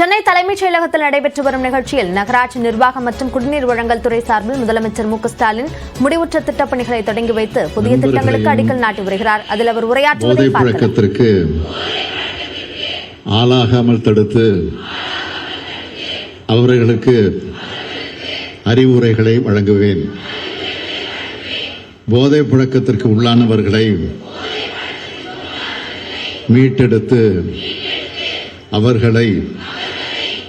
சென்னை தலைமைச் செயலகத்தில் நடைபெற்று வரும் நிகழ்ச்சியில் நகராட்சி நிர்வாகம் மற்றும் குடிநீர் வழங்கல் துறை சார்பில் முதலமைச்சர் மு ஸ்டாலின் முடிவுற்ற திட்டப்பணிகளை தொடங்கி வைத்து புதிய திட்டங்களுக்கு அடிக்கல் நாட்டி வருகிறார். அதில் அவர் உரையாற்றுவதை பழக்கத்திற்கு ஆளாகாமல் தடுத்து அவர்களுக்கு அறிவுரைகளை வழங்குவேன். போதை பழக்கத்திற்கு உள்ளானவர்களை மீட்டெடுத்து அவர்களை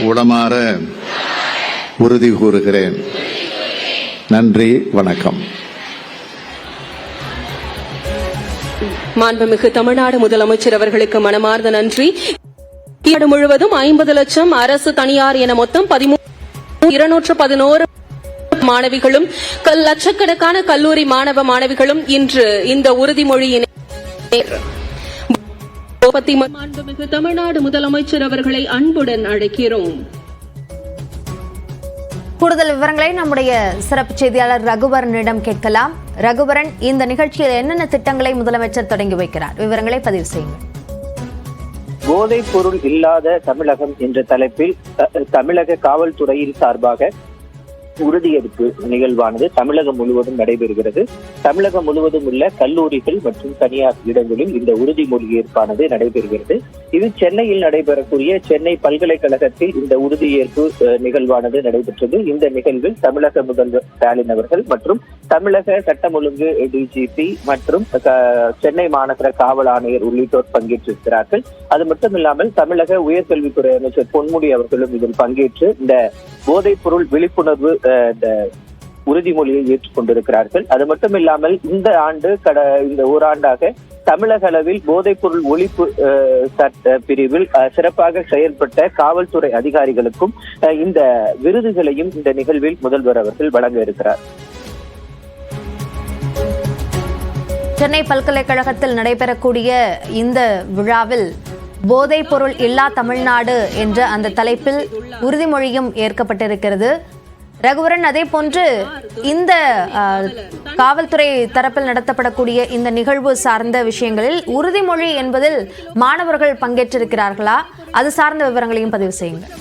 உளமாற உறுதி கூறுகிறேன். நன்றி வணக்கம். மாண்புமிகு தமிழ்நாடு முதலமைச்சர் அவர்களுக்கு மனமார்ந்த நன்றி. நாடு முழுவதும் ஐம்பது லட்சம் அரசு தனியார் என மொத்தம் பதிமூணு இருநூற்று பதினோரு மாணவிகளும் கல்- லட்சக்கணக்கான கல்லூரி மாணவ மாணவிகளும் இன்று இந்த உறுதிமொழியினை கோபத்தி மாண்புமிகு தமிழ்நாடு முதலமைச்சர் அவர்களை அன்புடன் அழைக்கிறோம். கூடுதல் விவரங்களை நம்முடைய சிறப்பு செய்தியாளர் ரகுவரனிடம் கேட்கலாம். ரகுவரன் இந்த நிகழ்ச்சியில் என்னென்ன திட்டங்களை முதலமைச்சர் தொடங்கி வைக்கிறார்? விவரங்களை பதிவு செய்யுங்கள். போதைப் பொருள் இல்லாத தமிழகம் என்ற தலைப்பில் தமிழக காவல்துறையின் சார்பாக உறுதியெடுப்பு நிகழ்வானது தமிழகம் முழுவதும் நடைபெறுகிறது. தமிழகம் முழுவதும் உள்ள கல்லூரிகள் மற்றும் தனியார் இடங்களில் இந்த உறுதிமொழி ஏற்பானது நடைபெறுகிறது. இது சென்னையில் நடைபெறக்கூடிய சென்னை பல்கலைக்கழகத்தில் இந்த உறுதியேற்பு நிகழ்வானது நடைபெற்றது. இந்த நிகழ்வில் தமிழக முதல்வர் ஸ்டாலின் அவர்கள் மற்றும் தமிழக சட்டம் ஒழுங்கு டிஜிபி மற்றும் சென்னை மாநகர காவல் ஆணையர் உள்ளிட்டோர் பங்கேற்றிருக்கிறார்கள். அது மட்டும் இல்லாமல் தமிழக உயர்கல்வித்துறை அமைச்சர் பொன்முடி அவர்களும் இதில் பங்கேற்று இந்த போதைப் பொருள் விழிப்புணர்வு அஹ், இந்த உறுதிமொழியை ஏற்றுக்கொண்டிருக்கிறார்கள். அது மட்டும் இல்லாமல் இந்த ஆண்டு கட இந்த ஓராண்டாக தமிழக அளவில் போதைப் பொருள் ஒழிப்பு சட்ட பிரிவில் சிறப்பாக செயல்பட்ட காவல்துறை அதிகாரிகளுக்கும் இந்த விருதுகளையும் இந்த நிகழ்வில் முதல்வர் அவர்கள் வழங்க இருக்கிறார். சென்னை பல்கலைக்கழகத்தில் நடைபெறக்கூடிய இந்த விழாவில் போதைப் பொருள் இல்லா தமிழ்நாடு என்ற அந்த தலைப்பில் உறுதிமொழியும் ஏற்கப்பட்டிருக்கிறது. ரகுவரன் அதே போன்று இந்த காவல்துறை தரப்பில் நடத்தப்படக்கூடிய இந்த நிகழ்வு சார்ந்த விஷயங்களில் உறுதிமொழி என்பதில் மாணவர்கள் பங்கேற்றிருக்கிறார்களா? அது சார்ந்த விவரங்களையும் பதிவு செய்யுங்கள்.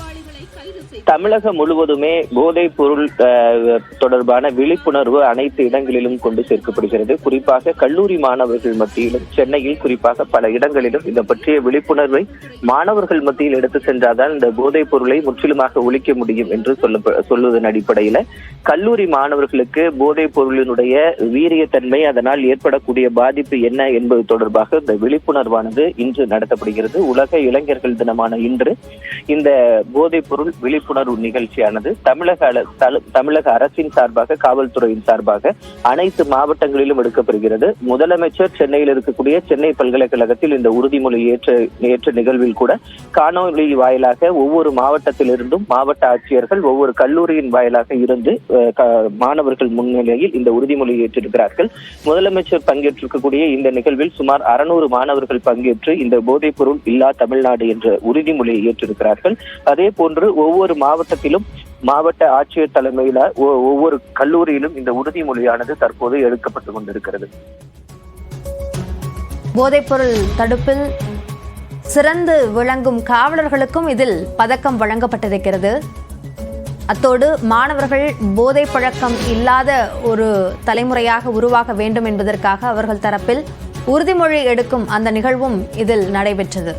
தமிழகம் முழுவதுமே போதைப் பொருள் அஹ், தொடர்பான விழிப்புணர்வு அனைத்து இடங்களிலும் கொண்டு சேர்க்கப்படுகிறது. குறிப்பாக கல்லூரி மாணவர்கள் மத்தியிலும் சென்னையில் குறிப்பாக பல இடங்களிலும் இதை பற்றிய விழிப்புணர்வை மாணவர்கள் மத்தியில் எடுத்து சென்றால்தான் இந்த போதைப் பொருளை முற்றிலுமாக ஒழிக்க முடியும் என்று சொல்ல சொல்லுவதன் அடிப்படையில கல்லூரி மாணவர்களுக்கு போதைப் பொருளினுடைய வீரியத்தன்மை அதனால் ஏற்படக்கூடிய பாதிப்பு என்ன என்பது தொடர்பாக இந்த விழிப்புணர்வானது இன்று நடத்தப்படுகிறது. உலக இளைஞர்கள் தினமான இன்று இந்த போதைப் பொருள் விழிப்புணர்வு நிகழ்ச்சியானது தமிழக தமிழக அரசின் சார்பாக காவல்துறையின் சார்பாக அனைத்து மாவட்டங்களிலும் எடுக்கப்படுகிறது. முதலமைச்சர் சென்னையில் இருக்கக்கூடிய சென்னை பல்கலைக்கழகத்தில் இந்த உறுதிமொழி ஏற்ற ஏற்ற நிகழ்வில் கூட காணொலி வாயிலாக ஒவ்வொரு மாவட்டத்திலிருந்தும் மாவட்ட ஆட்சியர்கள் ஒவ்வொரு கல்லூரியின் வாயிலாக இருந்து மாணவர்கள் முன்னிலையில் இந்த உறுதிமொழி ஏற்றிருக்கிறார்கள். முதலமைச்சர் பங்கேற்றிருக்கக்கூடிய இந்த நிகழ்வில் சுமார் அறுநூறு மாணவர்கள் பங்கேற்று இந்த போதைப் பொருள் இல்லா தமிழ்நாடு என்ற உறுதிமொழியை ஏற்றிருக்கிறார்கள். அதே போன்று ஒவ்வொரு மாவட்டத்திலும் மாவட்ட ஆட்சியர் தலைமையில ஒவ்வொரு கல்லூரியிலும் இந்த உறுதிமொழியானது தற்போது எடுக்கப்பட்டு கொண்டிருக்கிறது. போதைப்பொருள் தடுப்பில் சிறந்து விளங்கும் காவலர்களுக்கும் இதில் பதக்கம் வழங்கப்பட்டிருக்கிறது. அத்தோடு மாணவர்கள் போதை பழக்கம் இல்லாத ஒரு தலைமுறையாக உருவாக வேண்டும் என்பதற்காக அவர்கள் தரப்பில் உறுதிமொழி எடுக்கும் அந்த நிகழ்வும் இதில் நடைபெற்றது.